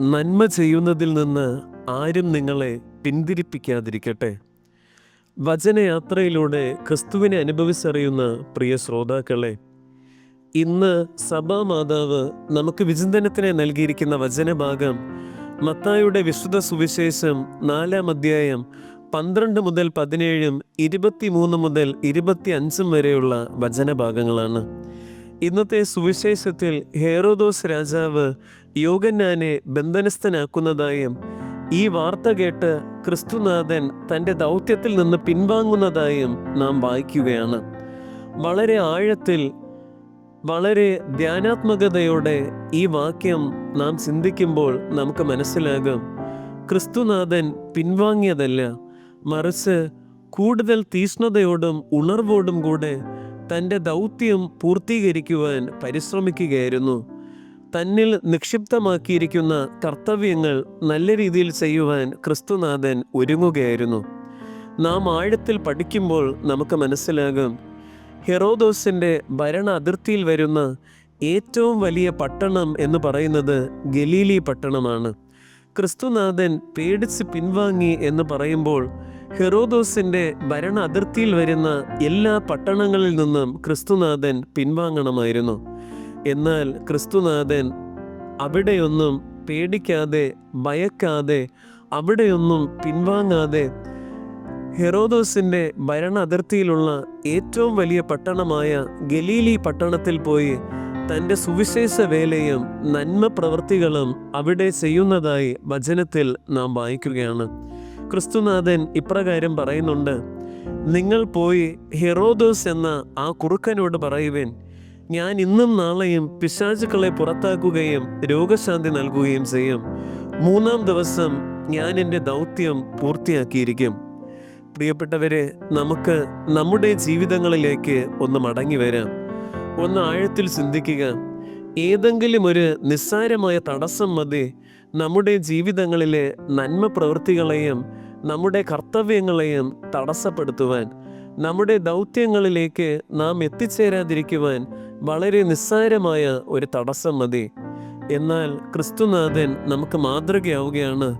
നന്മ ചെയ്യുന്നതിൽ നിന്ന് ആരും നിങ്ങളെ പിന്തിരിപ്പിക്കാതിരിക്കട്ടെ. വചനയാത്രയിലൂടെ ക്രിസ്തുവിനെ അനുഭവിച്ചറിയുന്ന പ്രിയ ശ്രോതാക്കളെ ഇന്ന് സഭാ മാതാവ് നമുക്ക് വിചിന്തനത്തിന് നൽകിയിരിക്കുന്ന വചനഭാഗം മത്തായുടെ വിശുദ്ധ സുവിശേഷം നാലാം അധ്യായം പന്ത്രണ്ട് മുതൽ പതിനേഴും ഇരുപത്തിമൂന്ന് മുതൽ ഇരുപത്തി അഞ്ചും വരെയുള്ള വചനഭാഗങ്ങളാണ്. ഇന്നത്തെ സുവിശേഷത്തിൽ ഹേറോദോസ് രാജാവ് യോഗന്നാനെ ബന്ധനസ്ഥനാക്കുന്നതായും ഈ വാർത്ത കേട്ട് ക്രിസ്തുനാഥൻ തന്റെ ദൗത്യത്തിൽ നിന്ന് പിൻവാങ്ങുന്നതായും നാം വായിക്കുകയാണ്. വളരെ ആഴത്തിൽ വളരെ ധ്യാനാത്മകതയോടെ ഈ വാക്യം നാം ചിന്തിക്കുമ്പോൾ നമുക്ക് മനസ്സിലാകും. ക്രിസ്തുനാഥൻ പിൻവാങ്ങിയതല്ല മറിച്ച് കൂടുതൽ തീഷ്ണതയോടും ഉണർവോടും കൂടെ തന്റെ ദൗത്യം പൂർത്തീകരിക്കുവാൻ പരിശ്രമിക്കുകയായിരുന്നു. തന്നിൽ നിക്ഷിപ്തമാക്കിയിരിക്കുന്ന കർത്തവ്യങ്ങൾ നല്ല രീതിയിൽ ചെയ്യുവാൻ ക്രിസ്തുനാഥൻ ഒരുങ്ങുകയായിരുന്നു. നാം ആഴത്തിൽ പഠിക്കുമ്പോൾ നമുക്ക് മനസ്സിലാകും ഹെറോദോസിന്റെ ഭരണ അതിർത്തിയിൽ വരുന്ന ഏറ്റവും വലിയ പട്ടണം എന്ന് പറയുന്നത് ഗലീലി പട്ടണമാണ്. ക്രിസ്തുനാഥൻ പേടിച്ച് പിൻവാങ്ങി എന്ന് പറയുമ്പോൾ ഹെറോദോസിന്റെ ഭരണ അതിർത്തിയിൽ വരുന്ന എല്ലാ പട്ടണങ്ങളിൽ നിന്നും ക്രിസ്തുനാഥൻ പിൻവാങ്ങണമായിരുന്നു. എന്നാൽ ക്രിസ്തുനാഥൻ അവിടെയൊന്നും പേടിക്കാതെ ഭയക്കാതെ അവിടെയൊന്നും പിൻവാങ്ങാതെ ഹെറോദോസിന്റെ ഭരണ അതിർത്തിയിലുള്ള ഏറ്റവും വലിയ പട്ടണമായ ഗലീലി പട്ടണത്തിൽ പോയി തന്റെ സുവിശേഷ വേലയും നന്മ പ്രവൃത്തികളും അവിടെ ചെയ്യുന്നതായി വചനത്തിൽ നാം വായിക്കുകയാണ്. ക്രിസ്തുനാഥൻ ഇപ്രകാരം പറയുന്നുണ്ട് നിങ്ങൾ പോയി ഹെറോദോസ് എന്ന ആ കുറുക്കനോട് പറയുവേൻ ഞാൻ ഇന്നും നാളെയും പിശാചുക്കളെ പുറത്താക്കുകയും രോഗശാന്തി നൽകുകയും ചെയ്യും. മൂന്നാം ദിവസം ഞാൻ എന്റെ ദൗത്യം പൂർത്തിയാക്കിയിരിക്കും. പ്രിയപ്പെട്ടവരെ നമുക്ക് നമ്മുടെ ജീവിതങ്ങളിലേക്ക് ഒന്ന് മടങ്ങി വരാം. ഒന്ന് ആഴത്തിൽ ചിന്തിക്കുക. ഏതെങ്കിലും ഒരു നിസ്സാരമായ തടസ്സം മതി. നമ്മുടെ ജീവിതങ്ങളിലെ നന്മ പ്രവൃത്തികളെയും നമ്മുടെ കർത്തവ്യങ്ങളെയും തടസ്സപ്പെടുത്തുവാൻ നമ്മുടെ ദൗത്യങ്ങളിലേക്ക് നാം എത്തിച്ചേരാതിരിക്കുവാൻ വളരെ നിസ്സാരമായ ഒരു തടസ്സം മതി. എന്നാൽ ക്രിസ്തുനാഥൻ നമുക്ക് മാതൃകയാവുകയാണ്.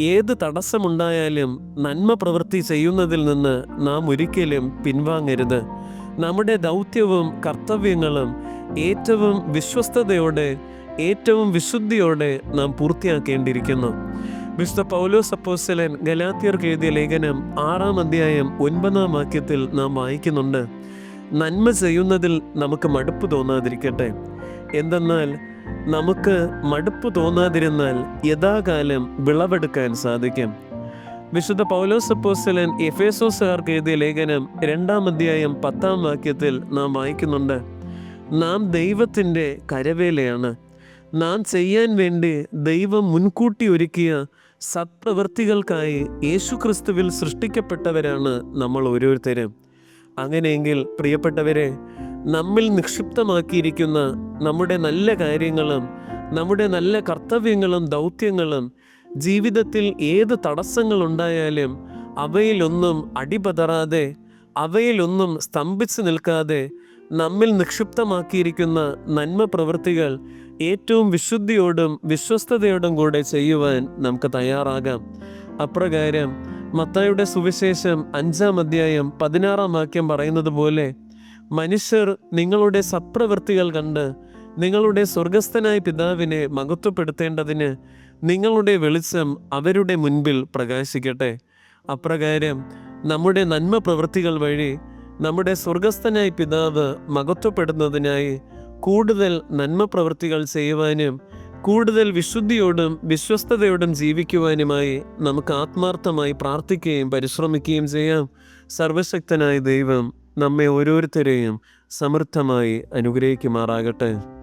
ഏത് തടസ്സമുണ്ടായാലും നന്മ പ്രവൃത്തി ചെയ്യുന്നതിൽ നിന്ന് നാം ഒരിക്കലും പിൻവാങ്ങരുത്. നമ്മുടെ ദൗത്യവും കർത്തവ്യങ്ങളും ഏറ്റവും വിശ്വസ്തയോടെ ഏറ്റവും വിശുദ്ധിയോടെ നാം പൂർത്തിയാക്കേണ്ടിയിരിക്കുന്നു. വിശുദ്ധ പൗലോസ് അപ്പോസ്തലൻ ഗലാത്തിയർക്ക് എഴുതിയ ലേഖനം ആറാം അധ്യായം ഒൻപതാം വാക്യത്തിൽ നാം വായിക്കുന്നുണ്ട്. നന്മ ചെയ്യുന്നതിൽ നമുക്ക് മടുപ്പ് തോന്നാതിരിക്കട്ടെ. എന്തെന്നാൽ നമുക്ക് മടുപ്പ് തോന്നാതിരുന്നാൽ യഥാകാലം വിളവെടുക്കാൻ സാധിക്കും. വിശുദ്ധ പൗലോസ് അപ്പോസ്തലൻ എഫേസോസുകാർക്ക് എഴുതിയ ലേഖനം രണ്ടാം അധ്യായം പത്താം വാക്യത്തിൽ നാം വായിക്കുന്നുണ്ട്. നാം ദൈവത്തിന്റെ കരവേലയാണ്. നാം ചെയ്യാൻ വേണ്ടി ദൈവം മുൻകൂട്ടി ഒരുക്കിയ സത്പ്രവൃത്തികൾക്കായി യേശുക്രിസ്തുവിൽ സൃഷ്ടിക്കപ്പെട്ടവരാണ് നമ്മൾ ഓരോരുത്തരും. അങ്ങനെയെങ്കിൽ പ്രിയപ്പെട്ടവരെ നമ്മിൽ നിക്ഷിപ്തമാക്കിയിരിക്കുന്ന നമ്മുടെ നല്ല കാര്യങ്ങളും നമ്മുടെ നല്ല കർത്തവ്യങ്ങളും ദൗത്യങ്ങളും ജീവിതത്തിൽ ഏത് തടസ്സങ്ങൾ ഉണ്ടായാലും അവയിലൊന്നും അടിപതറാതെ അവയിലൊന്നും സ്തംഭിച്ചു നിൽക്കാതെ നമ്മിൽ നിക്ഷിപ്തമാക്കിയിരിക്കുന്ന നന്മ പ്രവൃത്തികൾ ഏറ്റവും വിശുദ്ധിയോടും വിശ്വസ്തയോടും കൂടെ ചെയ്യുവാൻ നമുക്ക് തയ്യാറാകാം. അപ്രകാരം മത്തായുടെ സുവിശേഷം അഞ്ചാം അധ്യായം പതിനാറാം വാക്യം പറയുന്നത് പോലെ മനുഷ്യർ നിങ്ങളുടെ സത്പ്രവൃത്തികൾ കണ്ട് നിങ്ങളുടെ സ്വർഗസ്ഥനായ പിതാവിനെ മഹത്വപ്പെടുത്തേണ്ടതിന് നിങ്ങളുടെ വെളിച്ചം അവരുടെ മുൻപിൽ പ്രകാശിക്കട്ടെ. അപ്രകാരം നമ്മുടെ നന്മ പ്രവൃത്തികൾ വഴി നമ്മുടെ സ്വർഗസ്ഥനായ പിതാവ് മഹത്വപ്പെടുന്നതിനായി കൂടുതൽ നന്മ പ്രവൃത്തികൾ ചെയ്യുവാനും കൂടുതൽ വിശുദ്ധിയോടും വിശ്വസ്തയോടും ജീവിക്കുവാനുമായി നമുക്ക് ആത്മാർത്ഥമായി പ്രാർത്ഥിക്കുകയും പരിശ്രമിക്കുകയും ചെയ്യാം. സർവശക്തനായ ദൈവം നമ്മെ ഓരോരുത്തരെയും സമൃദ്ധമായി അനുഗ്രഹിക്കുമാറാകട്ടെ.